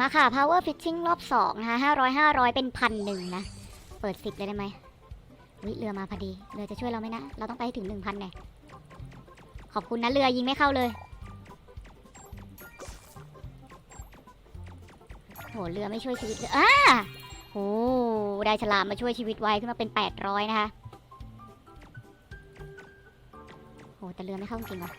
มาค่ะ power fishing รอบสองนะคะห้าร้อยห้าร้อยเป็นพันหนึ่งนะ เปิดสิบเลยได้ไหมวิเรือมาพอดี เรือจะช่วยเราไหมนะ เราต้องไปให้ถึงหนึ่งพันแน่ขอบคุณนะเรือยิงไม่เข้าเลยโหเรือไม่ช่วยชีวิตเลยอ้าโหได้ฉลามมาช่วยชีวิตไว้ขึ้นมาเป็นแปดร้อยนะคะโหแต่เรือไม่เข้าจริงว่ะ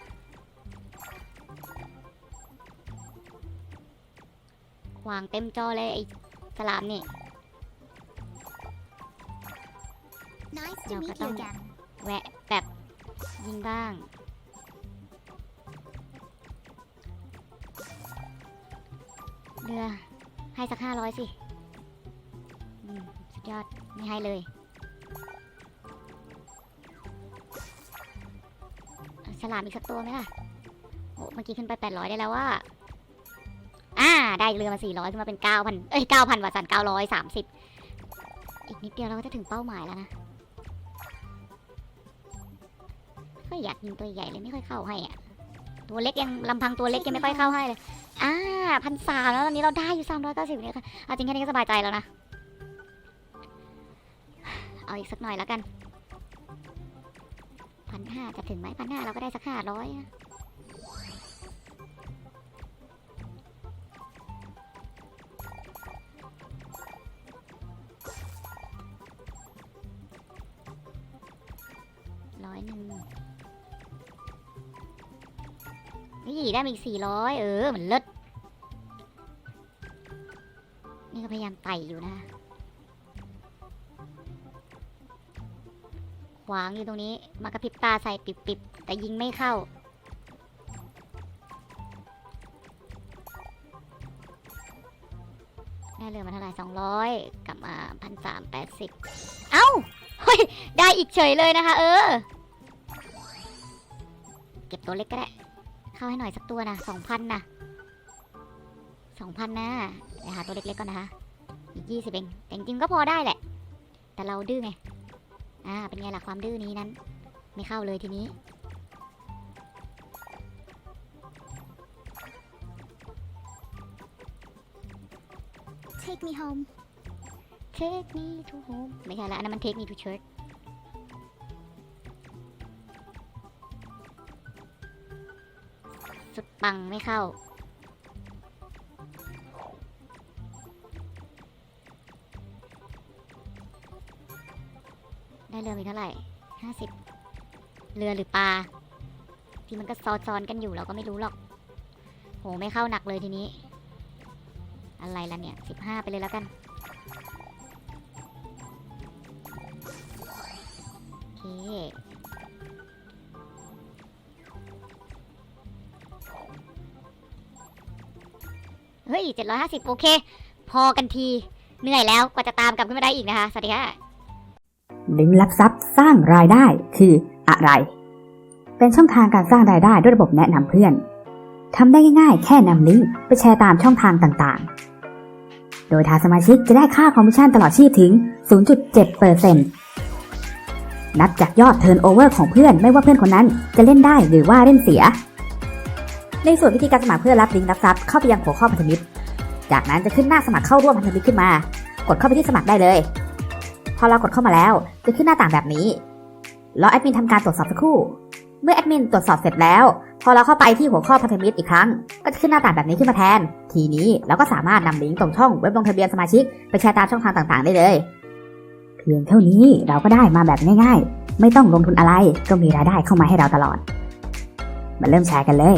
วางเต็มจอเลยไอ้ฉลามนี่ Nice to Nào, meet cả you tông. again. แวะแบบยิงบ้าง เรือ ให้สักห้าร้อยสิอืมสุดยอด ไม่ให้เลยเอาฉลามอีกสักตัวไหมล่ะ โอ้เมื่อกี้ขึ้นไปแปดร้อยได้แล้วว่า อ่า ได้เรือมาสี่ร้อยขึ้นมาเป็นเก้าพันเอ้ยเก้าพันวัตสันเก้าร้อยสามสิบอีกนิดเดียวเราก็จะถึงเป้าหมายแล้วนะก็อยากยิงตัวใหญ่เลยไม่ค่อยเข้าให้อะตัวเล็กยังลำพังตัวเล็กยังไม่ค่อยเข้าให้เลย อ่าพันสามแล้วตอนนี้เราได้อยู่สามร้อยเก้าสิบเนี่ยค่ะเอาจริงแค่นี้ก็สบายใจแล้วนะ เอาอีกสักหน่อยแล้วกันพันห้าจะถึงไหมพันห้าเราก็ได้สักห้าร้อย นี่ได้อีกสี่ร้อยเออมันเลิศนี่ก็พยายามไต่อยู่นะ ขวางอยู่ตรงนี้ มากระพริบตาใส่ปิบๆ แต่ยิงไม่เข้า ได้เรือมาเท่าไหร่สองร้อยกลับมาพันสามแปดสิบเอ้า เฮ้ย ได้อีกเฉยเลยนะคะ เออ ก็บตัวเล็กก็ได้ เข้าให้หน่อยสักตัวนะสองพันนะสองพันนะเดี๋ยวหาตัวเล็กๆก่อนนะคะ อีกยี่สิบเองแต่จริงๆก็พอได้แหละ แต่เราดื้อไง อ่า เป็นไงล่ะความดื้อนี้นั้น ไม่เข้าเลยทีนี้ Take me home. Take me to home ไม่ใช่ละอันนั้นมัน Take me to church สุดปังไม่เข้า ได้เรือมีเท่าไหร่ห้าสิบเรือหรือปลา ที่มันก็ซ้อนๆกันอยู่เราก็ไม่รู้หรอก โหไม่เข้าหนักเลยทีนี้ อะไรล่ะเนี่ยสิบห้าไปเลยแล้วกันโอเค ฮ้ยเจ็ดร้ยห้าสิบโอเค พอกันที เหนื่อยแล้วกว่าจะตามกลับขึ้นมาได้อีกนะคะ สวัสดีค่ะลิงก์ลับทรัพย์สร้างรายได้คืออะไร เป็นช่องทางการสร้างรายได้ด้วยระบบแนะนำเพื่อนทำได้ง่ายๆ แค่นำลิงก์ไปแชร์ตามช่องทางต่างๆ โดยทางสมาชิกจะได้ค่าคอมมิชชั่นตลอดชีพถึง 0.7%นับจากยอดเทิร์นโอเวอร์ของเพื่อนไม่ว่าเพื่อนคนนั้นจะเล่นได้หรือว่าเล่นเสีย ในส่วนวิธีการสมัครเพื่อรับลิงก์รับทรัพย์เข้าไปยังหัวข้อพันธมิตร จากนั้นจะขึ้นหน้าสมัครเข้าร่วมพันธมิตรขึ้นมา กดเข้าไปที่สมัครได้เลย พอเรากดเข้ามาแล้วจะขึ้นหน้าต่างแบบนี้รอแอดมินทำการตรวจสอบสักครู่ เมื่อแอดมินตรวจสอบเสร็จแล้ว พอเราเข้าไปที่หัวข้อพันธมิตรอีกครั้ง ก็จะขึ้นหน้าต่างแบบนี้ขึ้นมาแทน ทีนี้เราก็สามารถนำลิงก์ตรงช่องเว็บลงทะเบียนสมาชิกไปแชร์ตามช่องทางต่างๆ ได้เลย เพียงเท่านี้เราก็ได้มาแบบง่าย ๆ ไม่ต้องลงทุนอะไรก็มีรายได้เข้ามาให้เราตลอด มาเริ่มแชร์กันเลย